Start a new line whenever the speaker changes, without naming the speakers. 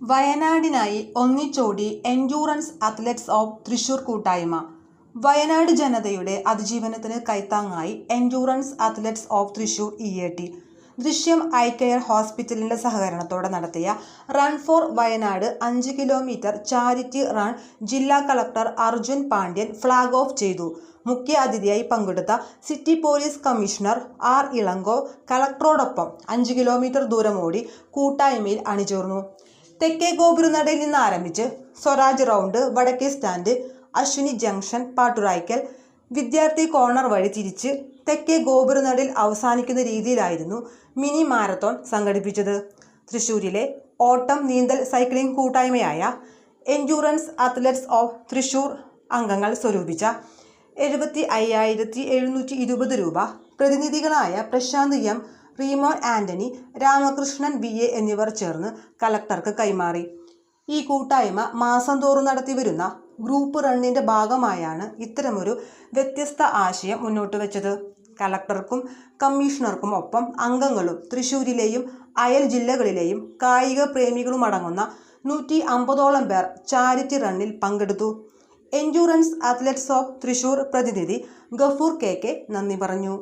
വയനാടിനായി ഒന്നിച്ചോടി endurance athletes of Thrissur കൂട്ടായ്മ. വയനാട് ജനതയുടെ അതിജീവനത്തിന് കൈത്താങ്ങായി endurance athletes of Thrissur E A T. ദൃശ്യം ഐ കെയർ ഹോസ്പിറ്റലിന്റെ സഹകരണത്തോടെ നടത്തിയ റൺ ഫോർ വയനാട് അഞ്ച് കിലോമീറ്റർ ചാരിറ്റി റൺ ജില്ലാ collector Arjun Pandian flag off ചെയ്തു. മുഖ്യ അതിഥിയായി പങ്കെടുത്ത city police commissioner R Ilango കളക്ടറോടൊപ്പം അഞ്ച് കിലോമീറ്റർ ദൂരം ഓടി കൂട്ടായ്മയിൽ അണിചേർന്നു. തെക്കേ ഗോപുരനടയിൽ നിന്ന് ആരംഭിച്ച് സ്വരാജ് റൗണ്ട് വടക്കേ stand Ashwini junction Patturaikkal Vidyarthi corner വഴി തിരിച്ച് തെക്കേ ഗോപുരനടയിൽ അവസാനിക്കുന്ന രീതിയിലായിരുന്നു മിനി മാരത്തോൺ സംഘടിപ്പിച്ചത്. തൃശ്ശൂരിലെ ഓട്ടം നീന്തൽ സൈക്ലിംഗ് കൂട്ടായ്മയായ എൻഡ്യൂറൻസ് അത്ലറ്റ്സ് ഓഫ് തൃശ്ശൂർ അംഗങ്ങൾ സ്വരൂപിച്ച എഴുപത്തി അയ്യായിരത്തി എഴുന്നൂറ്റി ഇരുപത് രൂപ പ്രതിനിധികളായ Prasanth M. Reemon Antony Ramakrishnan B A എന്നിവർ ചേർന്ന് കലക്ടർക്ക് കൈമാറി. ഈ കൂട്ടായ്മ മാസം തോറും നടത്തിവരുന്ന ഗ്രൂപ്പ് റണ്ണിന്റെ ഭാഗമായാണ് ഇത്തരമൊരു വ്യത്യസ്ത ആശയം മുന്നോട്ട് വെച്ചത്. കലക്ടർക്കും കമ്മീഷണർക്കും ഒപ്പം അംഗങ്ങളും തൃശ്ശൂരിലെയും അയൽ ജില്ലകളിലെയും കായിക പ്രേമികളും അടങ്ങുന്ന നൂറ്റി അമ്പതോളം പേർ ചാരിറ്റി റണ്ണിൽ പങ്കെടുത്തു. എൻഡ്യൂറൻസ് അത്ലറ്റ്സ് ഓഫ് തൃശൂർ പ്രതിനിധി ഗഫൂർ കെ കെ നന്ദി പറഞ്ഞു.